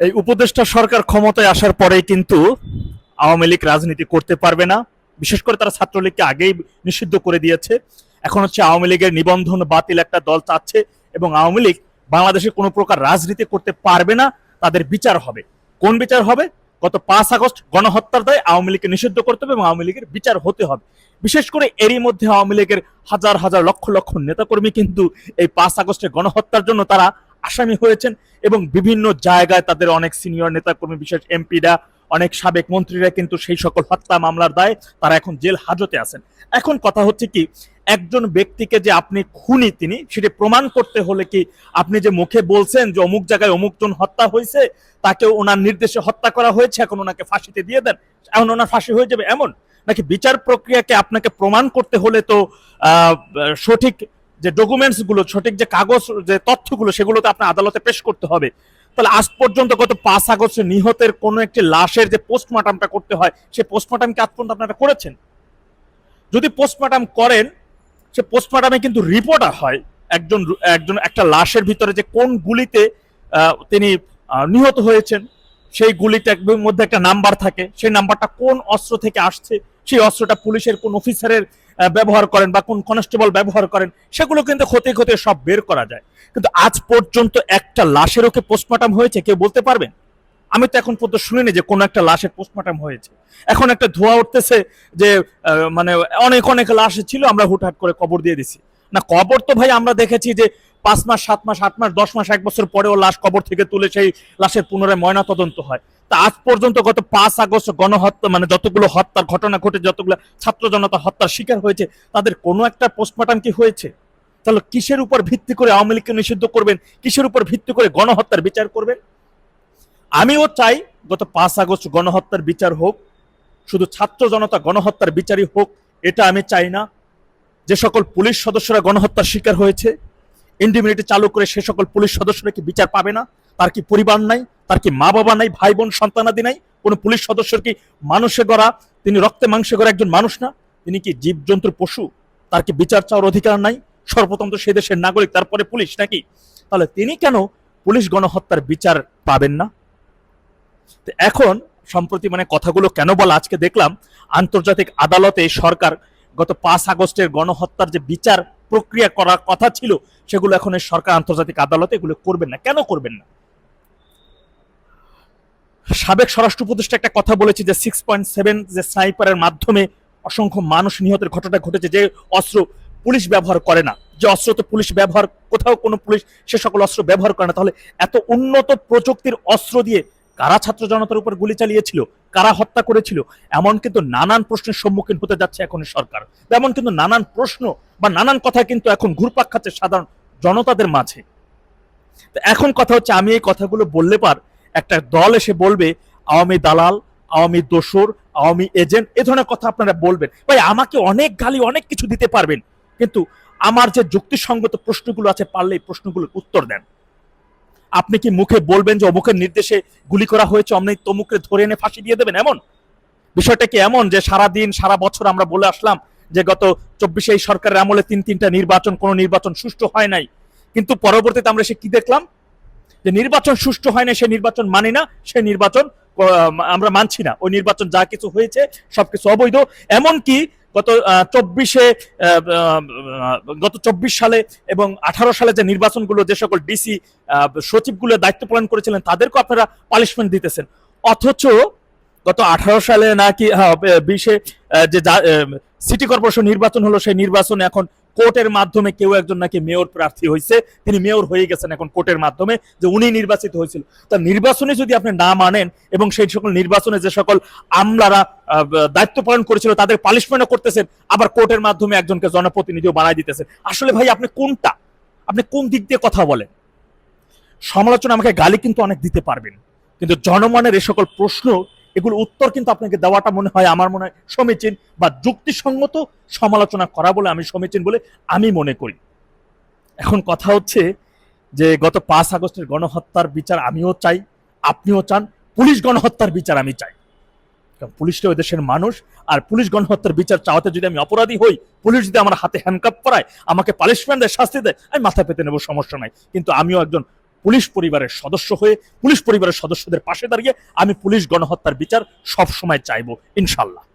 এই উপদেষ্টা সরকার ক্ষমতায় আসার পরেই কিন্তু আওয়ামী লীগ রাজনীতি করতে পারবে না। বিশেষ করে তারা ছাত্রলীগকে আগেই নিষিদ্ধ করে দিয়েছে। এখন হচ্ছে আওয়ামী লীগের নিবন্ধন বাতিল একটা দল চাচ্ছে এবং আওয়ামী লীগ বাংলাদেশে কোনো প্রকার রাজনীতি করতে পারবে না, তাদের বিচার হবে। কোন বিচার হবে? গত পাঁচ আগস্ট গণহত্যার দায় আওয়ামী লীগকে নিষিদ্ধ করতে হবে এবং আওয়ামী লীগের বিচার হতে হবে। বিশেষ করে এরই মধ্যে আওয়ামী লীগের হাজার হাজার লক্ষ লক্ষ নেতাকর্মী কিন্তু এই পাঁচ আগস্টের গণহত্যার জন্য তারা আসামি হয়েছেন এবং বিভিন্ন জায়গায় তাদের অনেক সিনিয়র নেতাকর্মী, বিশেষ এমপিরা, অনেক সাবেক মন্ত্রীরা কিন্তু সেই সকল হত্যা মামলার দায় তারা এখন জেল হাজতে আছেন। এখন কথা হচ্ছে কি, একজন ব্যক্তিকে যে আপনি খুনি তিনি, সেটি প্রমাণ করতে হলে কি আপনি যে মুখে বলছেন যে অমুক জায়গায় অমুক জন হত্যা হয়েছে তাকে ওনার নির্দেশে হত্যা করা হয়েছে, এখন ওনাকে ফাঁসিতে দিয়ে দেন, এখন ওনার ফাঁসি হয়ে যাবে এমন? নাকি বিচার প্রক্রিয়াকে আপনাকে প্রমাণ করতে হলে তো সঠিক যে ডকুমেন্টসগুলো, সঠিক যে কাগজ, যে তথ্যগুলো সেগুলো তো আপনার আদালতে পেশ করতে হবে। তাহলে আজ পর্যন্ত গত পাঁচ আগস্টে নিহতের কোনো একটি লাশের যে পোস্টমর্টমটা করতে হয় সেই পোস্টমর্টম কি আজ পর্যন্ত আপনারা করেছেন? যদি পোস্টমর্টম করেন, সে পোস্টমর্টমে কিন্তু রিপোর্টার হয়। একজন একজন, একটা লাশের ভিতরে যে কোন গুলিতে তিনি নিহত হয়েছেন, সেই গুলিটার মধ্যে একটা নাম্বার থাকে। সেই নাম্বারটা কোন অস্ত্র থেকে আসছে? সেই অস্ত্রটা পুলিশের কোন অফিসারের ব্যবহার করেন বা কোন কনস্টেবল ব্যবহার করেন, সেগুলো কিন্তু ক্ষতি ক্ষতি সব বের করা যায়। কিন্তু আজ পর্যন্ত একটা লাশের ওকে পোস্টমর্টম হয়েছে, কেউ বলতে পারবেন আমি তো এখন পর্যন্ত শুনিনি যে কোনো একটা লাশের পোস্টমার্টাম হয়েছে। এখন একটা ধোয়া উঠতেছে যে মানে অনেক অনেক লাশ ছিল, আমরা হুটহাট করে কবর দিয়ে দিছি। না, কবর তো ভাই আমরা দেখেছি যে পাঁচ মাস, সাত মাস, আট মাস, দশ মাস, এক বছর পরেও লাশ কবর থেকে তুলে সেই লাশের পুনরায় ময়না তদন্ত হয়। তা আজ পর্যন্ত গত পাঁচ আগস্ট গণহত্যা মানে যতগুলো হত্যার ঘটনা ঘটে যতগুলো ছাত্র জনতা হত্যার শিকার হয়েছে, তাদের কোনো একটা পোস্টমর্টম কি হয়েছে? তাহলে কিসের উপর ভিত্তি করে আওয়ামী লীগকে নিষিদ্ধ করবেন? কিসের উপর ভিত্তি করে গণহত্যার বিচার করবেন? আমিও চাই গত পাঁচ আগস্ট গণহত্যার বিচার হোক, শুধু ছাত্র জনতা গণহত্যার বিচারই হোক, এটা আমি চাই না। যে সকল পুলিশ সদস্যরা গণহত্যার শিকার হয়েছে ইন্ডিমিনিটি চালু করে সে সকল পুলিশ সদস্যরা কি বিচার পাবে না? তার কি পরিবার নাই? তার কি মা বাবা নাই? ভাই বোন সন্তানাদি নাই? কোনো পুলিশ সদস্যর কি মানুষে গড়া? তিনি রক্তে মাংসে গড়া একজন মানুষ না? তিনি কি জীবজন্তুর পশু? তার কি বিচার চাওয়ার অধিকার নাই? সর্বপ্রথম তো সে দেশের নাগরিক, তারপরে পুলিশ নাকি? তাহলে তিনি কেন পুলিশ গণহত্যার বিচার পাবেন না? এখন সম্প্রতি মানে কথাগুলো কেন বলা? আজকে দেখলাম আন্তর্জাতিক আদালতে সরকার গত পাঁচ আগস্টের গণহত্যার যে বিচার প্রক্রিয়া করার কথা ছিল, সেগুলো এখন সরকার আন্তর্জাতিক আদালতে এগুলো করবেন না। কেন করবেন না? সাবেক স্বরাষ্ট্র উপদেষ্টা একটা কথা বলেছে যে সিক্স পয়েন্ট সেভেন যে স্নাইপারের মাধ্যমে অসংখ্য মানুষ নিহতের ঘটনা ঘটেছে, যে অস্ত্র পুলিশ ব্যবহার করে না। যে অস্ত্র তো পুলিশ ব্যবহার, কোথাও কোনো পুলিশ সে সকল অস্ত্র ব্যবহার করে না। তাহলে এত উন্নত প্রযুক্তির অস্ত্র দিয়ে কারা ছাত্র জনতার উপর গুলি চালিয়েছিল, কারা হত্যা করেছিল, এমন কিন্তু নানান প্রশ্নের সম্মুখীন হতে যাচ্ছে এখন সরকার। এমন কিন্তু নানান প্রশ্ন বা নানান কথা কিন্তু এখন ঘুরপাক খাচ্ছে সাধারণ জনতাদের মাঝে। তো এখন কথা হচ্ছে, আমি এই কথাগুলো বললে পার, একটা দল এসে বলবে, আওয়ামী দালাল, আওয়ামী দোসর, আওয়ামী এজেন্ট, এ ধরনের কথা আপনারা বলবেন। ভাই, আমাকে অনেক গালি, অনেক কিছু দিতে পারবেন, কিন্তু আমার যে যুক্তিসঙ্গত প্রশ্নগুলো আছে, পারলে এই প্রশ্নগুলোর উত্তর দেন। আপনি কি মুখে বলবেন যে অমুকের নির্দেশে গুলি করা হয়েছে? অমনি তমুককে ধরে এনে ফাঁসি দিয়ে দেবেন? এমন? বিষয়টা কি এমন যে সারা দিন সারা বছর আমরা বলে আসলাম যে গত চব্বিশে এই সরকারের আমলে তিন তিনটা নির্বাচন, কোনো নির্বাচন সুষ্ঠু হয় নাই। কিন্তু পরবর্তীতে আমরা সে কি দেখলাম? যে নির্বাচন সুষ্ঠু হয় না সে নির্বাচন মানি না, সে নির্বাচন আমরা মানছি না। ওই নির্বাচন যা কিছু হয়েছে, সবকিছু অবৈধ। এমনকি গত চব্বিশে গত চব্বিশ সালে এবং আঠারো সালে যে নির্বাচনগুলো যে সকল ডিসি সচিবগুলো দায়িত্ব পালন করেছিলেন তাদেরকেও আপনারা পানিশমেন্ট দিতেছেন। অথচ গত আঠারো সালে নাকি হ্যাঁ, বিশে যে সিটি কর্পোরেশন নির্বাচন হলো সেই নির্বাচনে এখন কোর্টের মাধ্যমে কেউ একজন নাকি মেয়র প্রার্থী হয়েছে তিনি মেয়র হয়ে গেছেন এখন কোর্টের মাধ্যমে, যে উনি নির্বাচিত হয়েছিল। তা নির্বাচনে যদি আপনি না মানেন এবং সেই সকল নির্বাচনে যে সকল আমলারা দায়িত্ব পালন করেছিল, তাদের পালিশমেন্টও করতেছেন, আবার কোর্টের মাধ্যমে একজনকে জনপ্রতিনিধিও বানাই দিতেছেন। আসলে ভাই, আপনি কোনটা? আপনি কোন দিক দিয়ে কথা বলেন? সমালোচনা আমাকে গালি কিন্তু অনেক দিতে পারবেন। কিন্তু জনমনের এ সকল প্রশ্ন এগুলো উত্তর কিন্তু আপনাকে দেওয়াটা মনে হয়, আমার মনে হয় সমীচীন বা যুক্তিসঙ্গত সমালোচনা করা বলে আমি সমীচীন বলে আমি মনে করি। এখন কথা হচ্ছে যে গত পাঁচ আগস্টের গণহত্যার বিচার আমিও চাই, আপনিও চান, পুলিশ গণহত্যার বিচার আমি চাই। কারণ পুলিশটা ওই দেশের মানুষ, আর পুলিশ গণহত্যার বিচার চাওয়াতে যদি আমি অপরাধী হই, পুলিশ যদি আমার হাতে হ্যান্ডকাপ করায় আমাকে পানিশমেন্ট দেয়, শাস্তি দেয়, আমি মাথা পেতে নেব, সমস্যা নাই। কিন্তু আমিও একজন পুলিশ পরিবারের সদস্য হয়ে পুলিশ পরিবারের সদস্যদের পাশে দাঁড়িয়ে আমি পুলিশ গণহত্যার বিচার সবসময় চাইব, ইনশাল্লাহ।